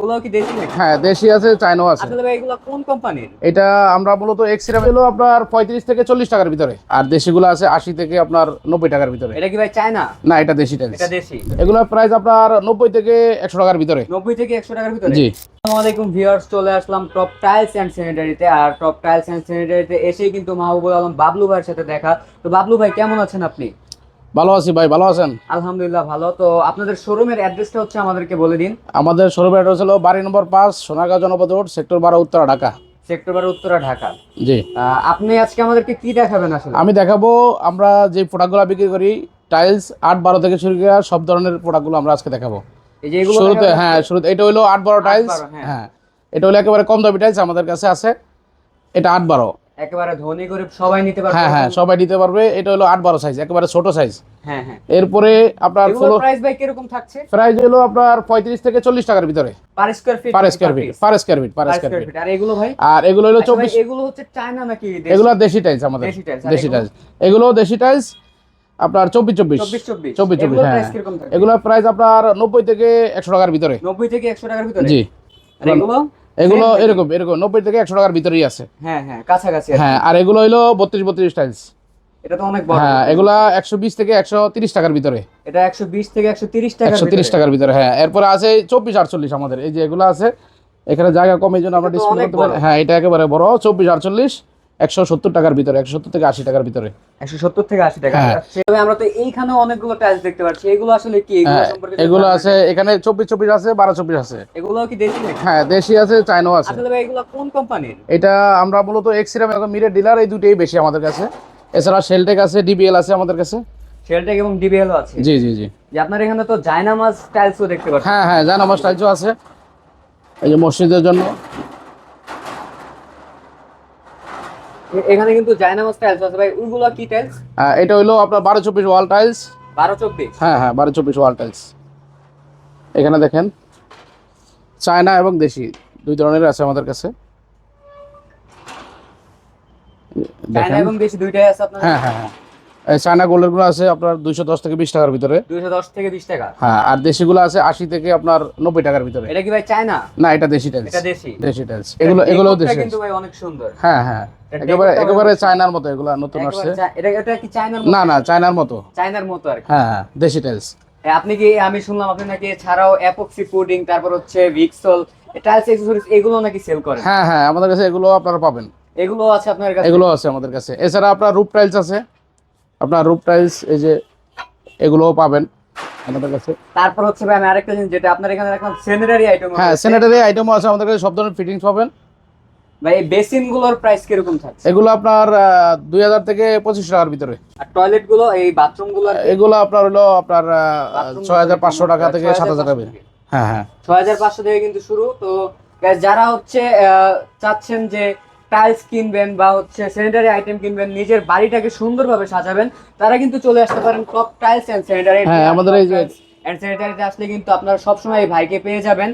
এগুলো কি দেশি হ্যাঁ দেশি আছে চাইনাও আছে। আসলে ভাই এগুলো কোন কোম্পানির এটা আমরা মূলত এক্সিরাম হলো আপনার পঁয়ত্রিশ থেকে চল্লিশ টাকার ভিতরে। আর দেশিগুলো আছে আশি থেকে আপনার নব্বই টাকার ভিতরে। এটা কি ভাই চায়না? না এটা দেশি টাইলস এটা দেশি। প্রাইস আপনার নব্বই থেকে একশো টাকার ভিতরে। নব্বই থেকে একশো টাকার ভিতরে? জি। আসসালামু আলাইকুম ভিউয়ার্স চলে আসলাম টপ টাইলস স্যানিটারিতে আর টপ টাইলস স্যানিটারিতে এসেই কিন্তু মাহবুবুল আলম বাবলু ভাইয়ের সাথে দেখা। তো বাবলু ভাই কেমন আছেন আপনি? ভালো আছি ভাই ভালো আছেন? আলহামদুলিল্লাহ ভালো। তো আপনাদের শোরুমের অ্যাড্রেসটা হচ্ছে আমাদেরকে বলে দিন। আমাদের শোরুম অ্যাড্রেস হলো বাড়ি নম্বর পাঁচ সোনাগাঁও জনপদ রোড সেক্টর বারো উত্তরা ঢাকা। সেক্টর বারো উত্তরা ঢাকা। জি। আপনি আজকে আমাদেরকে কি দেখাবেন আসলে? আমি দেখাবো আমরা যে প্রোডাক্টগুলো বিক্রি করি টাইলস আট বারো থেকে শুরু করে সব ধরনের প্রোডাক্টগুলো আমরা আজকে দেখাবো। শুরুতে হ্যাঁ শুরুতে এটা হলো আট বারো টাইলস হ্যাঁ। হ্যাঁ। এটা হলো একেবারে কম দামি টাইলস আমাদের কাছে আছে। এটা আট বারো। একেবারে ধনী গরিব সবাই নিতে পারবে হ্যাঁ হ্যাঁ সবাই নিতে পারবে। এটা হলো আট বারো সাইজ একেবারে ছোট সাইজ হ্যাঁ হ্যাঁ। এরপরে আপনার এগুলোর প্রাইস ভাই কীরকম থাকছে? প্রাইস হলো আপনার পঁয়ত্রিশ থেকে চল্লিশ টাকার ভিতরে। Per square feet per square feet per square feet per square feet আর এগুলো ভাই? আর এগুলো হলো আচ্ছা এগুলো হচ্ছে চায়না নাকি দেশি? এগুলো দেশি টাইলস আমাদের। দেশি এগুলো? টাইলস এগুলো দেশি টাইলস আপনার চব্বিশ চব্বিশ। হ্যাঁ প্রাইস এগুলোর প্রাইস আপনার নব্বই থেকে একশো টাকার ভিতরে। নব্বই থেকে একশো টাকার ভিতরে? জি। আর এগুলো? এগুলো এরকম এরকম নব্বই থেকে একশো টাকার ভিতরেই আছে। হ্যাঁ হ্যাঁ কাছাকাছি হ্যাঁ আর এগুলো হলো বত্রিশ বত্রিশ টাইলস এটা তো অনেক বড়। হ্যাঁ এগুলা একশো বিশ থেকে একশো তিরিশ টাকার ভিতরে। এটা একশো বিশ থেকে একশো তিরিশ টাকা একশো তিরিশ টাকার ভিতরে হ্যাঁ। এরপরে আছে চব্বিশ আটচল্লিশ আমাদের। এই যে এগুলো আছে এখানে জায়গা কম জন্য আমরা ডিসপ্লে করতে পারি। হ্যাঁ এটা একেবারে বড় চব্বিশ আটচল্লিশ। একশো সত্তর টাকার ভিতরে একশো সত্তর থেকে আশি টাকার ভিতরে। একশো সত্তর থেকে আশি টাকা হ্যাঁ। সেভাবে আমরা তো এইখানে অনেকগুলো টাইলস দেখতে পাচ্ছি। এগুলো আসলে কি? এগুলো হ্যাঁ আছে এখানে চব্বিশ চব্বিশ আছে বারো চব্বিশ আছে। এগুলো কি দেশি হ্যাঁ দেশি আছে চাইনাও আছে। আসলে ভাই এগুলো কোন কোম্পানির এটা আমরা মূলত এক্সিরাম এবং মিরের ডিলার এই দুটোই বেশি আমাদের কাছে। এছাড়া শেলটেক আছে ডিবিএল আছে আমাদের কাছে। শেলটেক এবং ডিবিএলও আছে? জি জি জি। যে আপনার এখানে তো জায়নামাজ টাইলসও দেখতে পাচ্ছি। হ্যাঁ হ্যাঁ আমার টাইলসও আছে। এই যে মসজিদের জন্য। এখানে কিন্তু জায়নামাজ টাইলস আছে। ভাই ওইগুলো কি টাইলস আহ, এটা হলো আপনার বারো চব্বিশ ওয়াল টাইলস বারো চব্বিশ? হ্যাঁ হ্যাঁ বারো চব্বিশ ওয়াল টাইলস এখানে দেখেন চায়না এবং দেশি দুই ধরনের আছে আমাদের কাছে। চায়না এবং দেশি দুইটাই আছে আপনার হ্যাঁ হ্যাঁ হ্যাঁ। এই চায়না গোল্ডেরগুলো আছে আপনার দুইশো দশ থেকে বিশ টাকার ভিতরে। দুইশো দশ থেকে বিশ টাকা। হ্যাঁ আর দেশিগুলো আছে আশি থেকে আপনার নব্বই টাকার ভিতরে। এটা কি ভাই চায়না? না এটা দেশি টাইলস এটা দেশি। দেশি টাইলস এগুলো ডেকোরটা দেশি। কিন্তু ভাই অনেক সুন্দর। হ্যাঁ হ্যাঁ। একেবারে একেবারে চায়নার মতো এগুলো নতুন আসছে। এটা এটা কি চায়নার না না চায়নার মতো। চায়নার মতো আর হ্যাঁ হ্যাঁ দেশি টাইলস আপনি কি আমি শুনলাম আপনি নাকি এছাড়াও অ্যাপক্সি পুডিং তারপর হচ্ছে ভিক্সল টাইলস অ্যাকসেসরিজ এগুলো নাকি সেল করেন? হ্যাঁ হ্যাঁ আমাদের কাছে এগুলো আপনারা পাবেন। এগুলো আছে আপনার কাছে? এগুলো আছে আমাদের কাছে। এছাড়া আপনার রূপ টাইলস আছে। আপনার রূপ টাইলস এই যে এগুলোও পাবেন আমাদের কাছে। তারপর হচ্ছে ভাই আমি আরেকটা জিনিস যেটা আপনার এখানে রাখলাম স্যানিটারি আইটেম হ্যাঁ স্যানিটারি আইটেমও আছে আমাদের কাছে সব ধরনের ফিটিংস পাবেন। ভাই এই বেসিনগুলোর প্রাইস কীরকম থাকছে? এগুলো আপনার দুই হাজার থেকে পঁচিশ টাকার ভিতরে। আর টয়লেটগুলো এই বাথরুমগুলো এগুলো আপনার হলো আপনার ছয় হাজার পাঁচশো টাকা থেকে 6,500 সাত হাজার টাকা হ্যাঁ হ্যাঁ। ছয় হাজার পাঁচশো থেকে কিন্তু শুরু। তো যারা হচ্ছে চাচ্ছেন যে টাইলস কিনবেন বা হচ্ছে স্যানিটারি আইটেম কিনবেন নিজের বাড়িটাকে সুন্দরভাবে সাজাবেন তারা কিন্তু চলে আসতে পারেন টপ টাইলস এন্ড স্যানিটারি হ্যাঁ, আমাদের এই যে- এন্ড স্যানিটারিতে আসলে কিন্তু আপনারা সবসময় এই ভাইকে পেয়ে যাবেন।